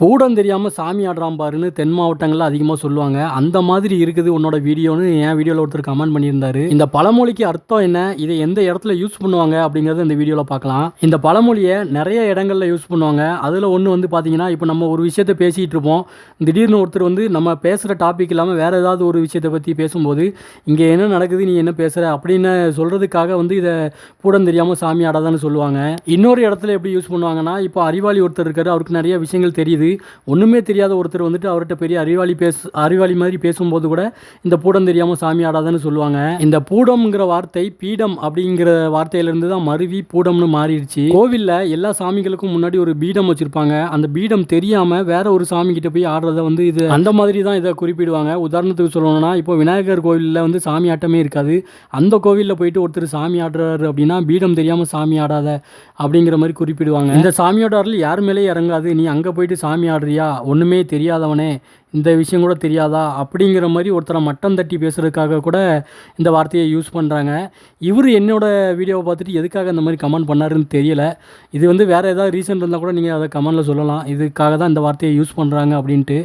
பூடம் தெரியாமல் சாமி ஆடுறான் பாருன்னு தென் மாவட்டங்களில் அதிகமாக சொல்லுவாங்க. அந்த மாதிரி இருக்குது உன்னோட வீடியோன்னு என் வீடியோவில் ஒருத்தர் கமெண்ட் பண்ணியிருந்தாரு. இந்த பழமொழிக்கு அர்த்தம் என்ன? இதை எந்த இடத்துல யூஸ் பண்ணுவாங்க அப்படிங்கிறத இந்த வீடியோவில் பார்க்கலாம். இந்த பழமொழியை நிறைய இடங்களில் யூஸ் பண்ணுவாங்க. அதில் ஒன்று வந்து பார்த்தீங்கன்னா இப்போ நம்ம ஒரு விஷயத்தை பேசிகிட்டு இருப்போம். திடீர்னு ஒருத்தர் வந்து நம்ம பேசுகிற டாபிக் இல்லாமல் வேறு ஏதாவது ஒரு விஷயத்தை பற்றி பேசும்போது இங்கே என்ன நடக்குது? நீ என்ன பேசுகிற அப்படின்னு சொல்கிறதுக்காக வந்து இதை பூடம் தெரியாமல் சாமி ஆடாதான்னு சொல்லுவாங்க. இன்னொரு இடத்துல எப்படி யூஸ் பண்ணுவாங்கன்னா இப்போ அறிவாளி ஒருத்தர் இருக்காரு. அவருக்கு நிறைய விஷயங்கள் தெரியுது. ஒன்றுமே தெரியாத ஒருத்தர் வந்துட்டு அவர்கிட்ட பெரிய அறிவாளி பேச அறிவாளி மாதிரி பேசும்போது கூட இந்த பூடம் தெரியாமல் சாமி ஆடாதான்னு சொல்லுவாங்க. இந்த பூடம்ங்கிற வார்த்தை பீடம் அப்படிங்கிற வார்த்தையிலிருந்து தான் மருவி பூடம்னு மாறிடுச்சு. கோவிலில் எல்லா சாமிகளுக்கும் முன்னாடி ஒரு பீடம் வச்சுருப்பாங்க. அந்த பீடம் தெரியாமல் வேற ஒரு சாமி கிட்ட போய் ஆடுறத வந்து இது அந்த மாதிரி தான் இதை குறிப்பிடுவாங்க. உதாரணத்துக்கு சொல்லணும்னா இப்போ விநாயகர் கோவிலில் வந்து சாமி ஆட்டமே இருக்காது. அந்த கோவிலில் போயிட்டு ஒருத்தர் சாமி ஆடுறாரு அப்படின்னா பீடம் தெரியாமல் சாமி ஆடாத அப்படிங்கிற மாதிரி குறிப்பிடுவாங்க. இந்த சாமியோட அருள் யார் மேலே இறங்காது. நீ அங்கே போயிட்டு சாமி ஆடுறியா? ஒன்றுமே தெரியாதவனே இந்த விஷயம் கூட தெரியாதா? அப்படிங்கிற மாதிரி ஒருத்தரை மட்டம் தட்டி பேசுகிறதுக்காக கூட இந்த வார்த்தையை யூஸ் பண்ணுறாங்க இவர் என்னோடய வீடியோவை பார்த்துட்டு எதுக்காக இந்த மாதிரி கமெண்ட் பண்ணாருன்னு தெரியல. இது வந்து வேறு ஏதாவது ரீசன் இருந்தால் கூட நீங்கள் அதை கமெண்டில் சொல்லலாம். இதுக்காக தான் இந்த வார்த்தையை யூஸ் பண்ணுறாங்க அப்படின்ட்டு.